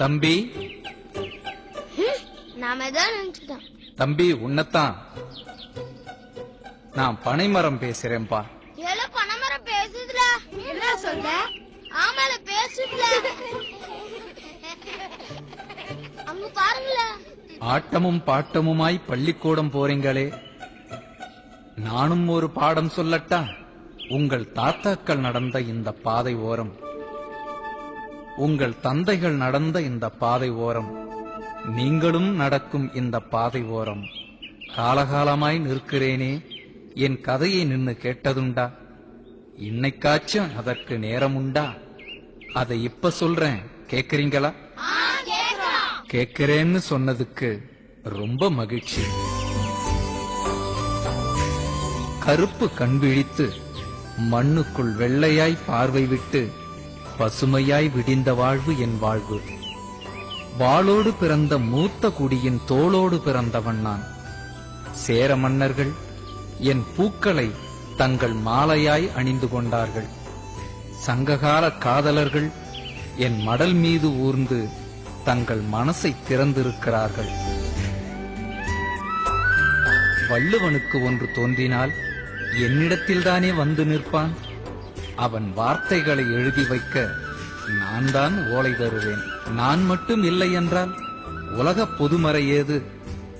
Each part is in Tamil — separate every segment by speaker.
Speaker 1: தம்பி?
Speaker 2: நாம தான் நினைச்சிட்டோம்.
Speaker 1: தம்பி உன்னத்தான் நான் பனைமரம் பேசுறேன்பா.
Speaker 2: ஏல பணமரம் பேசுதுல என்ன சொல்ற? ஆமால பேசுதுல அங்க பாருங்களேன்
Speaker 1: ஆட்டமும் பாட்டமுமாய் பள்ளிக்கூடம் போறீங்களே. நானும் ஒரு பாடம் சொல்லட்டா? உங்கள் தாத்தாக்கள் நடந்த இந்த பாதை ஓரம். உங்கள் தந்தைகள் நடந்த இந்த பாதை ஓரம் நீங்களும் நடக்கும் இந்த பாதை ஓரம். காலகாலமாய் நிற்கிறேனே என் கதையை நின்னு கேட்டதுண்டா? இன்னைக்காச்சும் அதற்கு நேரமுண்டா? அதை இப்ப சொல்றேன் கேக்குறீங்களா? கேக்குறேன்னு சொன்னதுக்கு ரொம்ப மகிழ்ச்சி. கருப்பு கண் விழித்து மண்ணுக்குள் வெள்ளையாய் பார்வை விட்டு பசுமையாய் விடிந்த வாழ்வு என் வாழ்வு. வாளோடு பிறந்த மூத்த குடியின் தோளோடு பிறந்தவன் நான். சேர மன்னர்கள் என் பூக்களை தங்கள் மாலையாய் அணிந்து கொண்டார்கள். சங்ககால காதலர்கள் என் மடல் மீது ஊர்ந்து தங்கள் மனசை திறந்திருக்கிறார்கள். வள்ளுவனுக்கு ஒன்று தோன்றினால் என்னிடத்தில்தானே வந்து நிற்பான்? அவன் வார்த்தைகளை எழுதி வைக்க நான் தான் ஓலை தருவேன். நான் மட்டும் இல்லை என்றால் உலக பொதுமறை ஏது?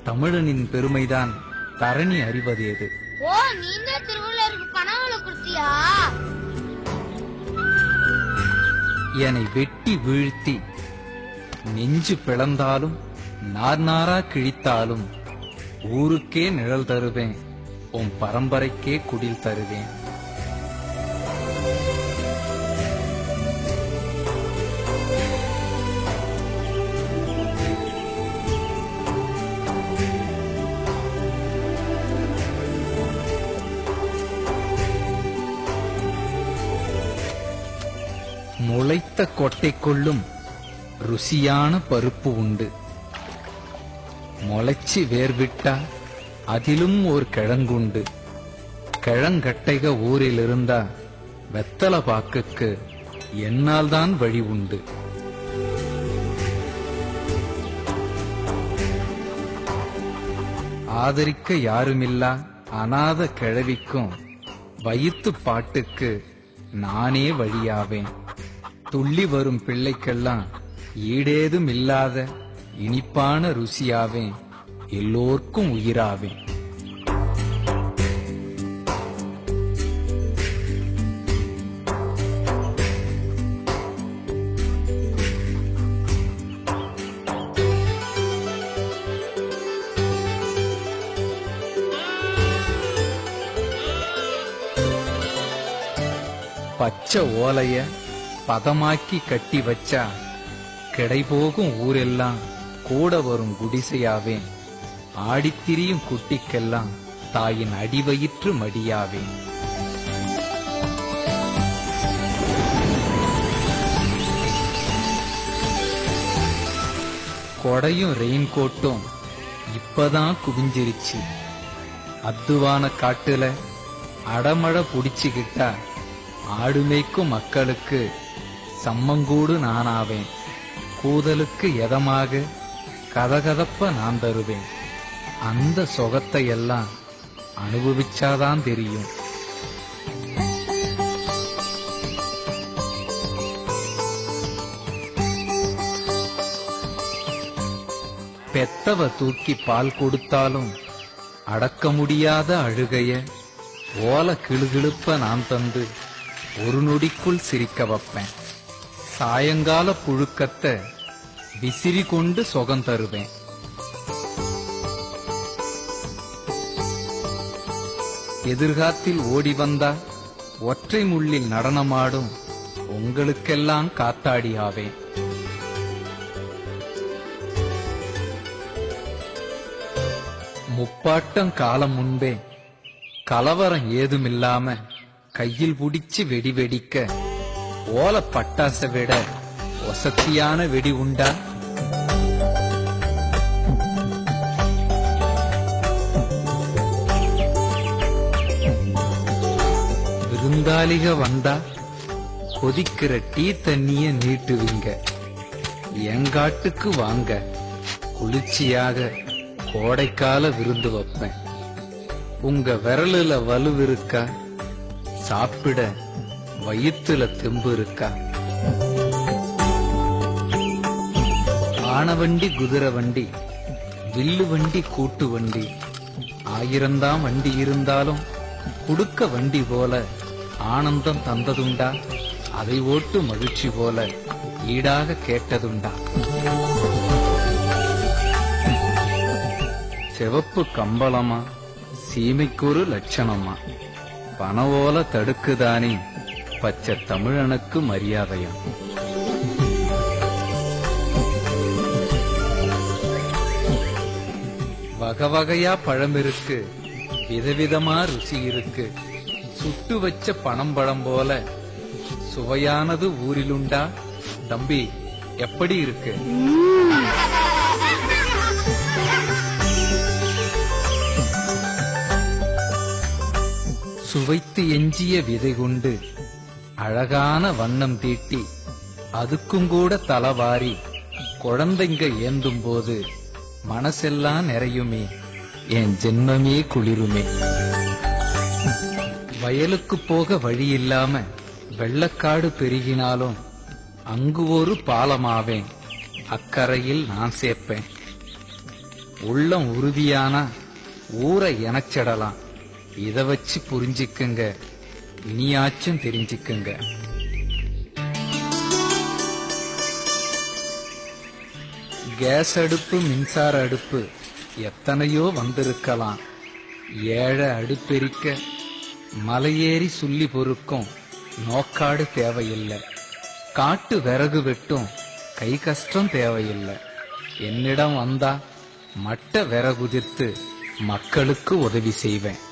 Speaker 1: தமிழனின் பெருமைதான் தரணி அறிவதேது
Speaker 2: ஓ நீங்க திருவள்ளுவருக்கு பணங்களை கொடுத்தியா?
Speaker 1: என்னை வெட்டி வீழ்த்தி நெஞ்சு பிளந்தாலும் நார் நாரா கிழித்தாலும் ஊருக்கே நிழல் தருவேன். உன் பரம்பரைக்கே குடில் தருவேன். முளைத்த கொட்டைக்குள்ளும் ருசியான பருப்பு உண்டு. முளைச்சி வேர்விட்டா அதிலும் ஒரு கிழங்குண்டு. கிழங்கட்டைக ஊரில் இருந்தா வெத்தல பாக்குக்கு என்னால் தான் வழி உண்டு. ஆதரிக்க யாருமில்லா அநாத கிழவிக்கும் வயிற்று பாட்டுக்கு நானே வழியாவேன். துள்ளி வரும் பிள்ளைக்கெல்லாம் ஈடேதும் இல்லாத இனிப்பான ருசியாவே எல்லோர்க்கும் உயிராவே பச்சை ஓலைய பதமாக்கி கட்டி வச்சா கிடைபோகும் ஊரெல்லாம் கூட வரும் குடிசையாவேன். ஆடித்திரியும் குட்டிக்கெல்லாம் தாயின் அடிவயிற்று மடியாவேன். கொடையும் ரெயின் கோட்டும் இப்பதான் குவிஞ்சிருச்சு. அத்துவான காட்டுல அடமழை புடிச்சுக்கிட்டா ஆடுமைக்கும் மக்களுக்கு சம்மங்கூடு நானாவேன். கூதலுக்கு எதமாக? கதகதப்ப நான் தருவேன். அந்த சொகத்தை எல்லாம் அனுபவிச்சாதான் தெரியும். பெத்தவ தூக்கி பால் கொடுத்தாலும் அடக்க முடியாத அழுகைய ஓல கிழுகிழுப்ப நான் தந்து ஒரு நொடிக்குள் சிரிக்க வைப்பேன். சாயங்கால புழுக்கத்தை விசிறி கொண்டு சொகம் தருவேன். எதிர்காத்தில் ஓடி வந்தா ஒற்றை முள்ளில் நடனமாடும் உங்களுக்கெல்லாம் காத்தாடியாவேன். முப்பாட்டம் காலம் முன்பே கலவரம் ஏதுமில்லாம கையில் புடிச்சு வெடி வெடிக்க ஓல பட்டாச விட வசதியான வெடி உண்டா? விருந்தாளிக வந்தா கொதிக்கிற டீ தண்ணிய நீட்டுவீங்க. எங்காட்டுக்கு வாங்க குளிர்ச்சியாக கோடைக்கால விருந்து வைப்பேன். உங்க விரலுல வலு இருக்கா சாப்பிட வயிற்றுல தெம்பு இருக்கா? ஆனவண்டி குதிரை வண்டி வில்லு வண்டி கூட்டு வண்டி ஆயிரம்தான் வண்டி இருந்தாலும் குடுக்க வண்டி போல ஆனந்தம் தந்ததுண்டா? அதை ஓட்டு மகிழ்ச்சி போல ஈடாக கேட்டதுண்டா? சிவப்பு கம்பளமா சீமைக்கொரு லட்சணமா? பனவோல தடுக்குதானே? பச்சை தமிழனுக்கு மரியாதையா? வகை வகையா பழம் இருக்கு. விதவிதமா ருசி இருக்கு. சுட்டு வச்ச பணம் பழம் போல. சுவையானது ஊரிலுண்டா? தம்பி எப்படி இருக்கு? சுவைத்து எஞ்சிய விதை கொண்டு அழகான வண்ணம் தீட்டி அதுக்கும் கூட தலவாரி குழந்தைங்க ஏந்தும் போது மனசெல்லாம் நிறையுமே. என் ஜென்மமே குளிருமே. வயலுக்கு போக வழி இல்லாம வெள்ளக்காடு பெருகினாலும் அங்கு ஒரு பாலமாவேன். அக்கறையில் நான் சேர்ப்பேன். உள்ளம் உறுதியானா ஊரை எனச்சிடலாம் இத வச்சு புரிஞ்சுக்குங்க. இனியாச்சும் தெரிஞ்சுக்குங்க. கேஸ் அடுப்பு மின்சார அடுப்பு எத்தனையோ வந்திருக்கலாம். ஏழை அடுப்பெரிக்க மலையேறி சுள்ளி பொறுக்கும் நோக்காடு தேவையில்லை. காட்டு விறகு வெட்டும் கை கஷ்டம் தேவையில்லை. என்னிடம் வந்தா மட்ட விறகுதிர்த்து மக்களுக்கு உதவி செய்வேன்.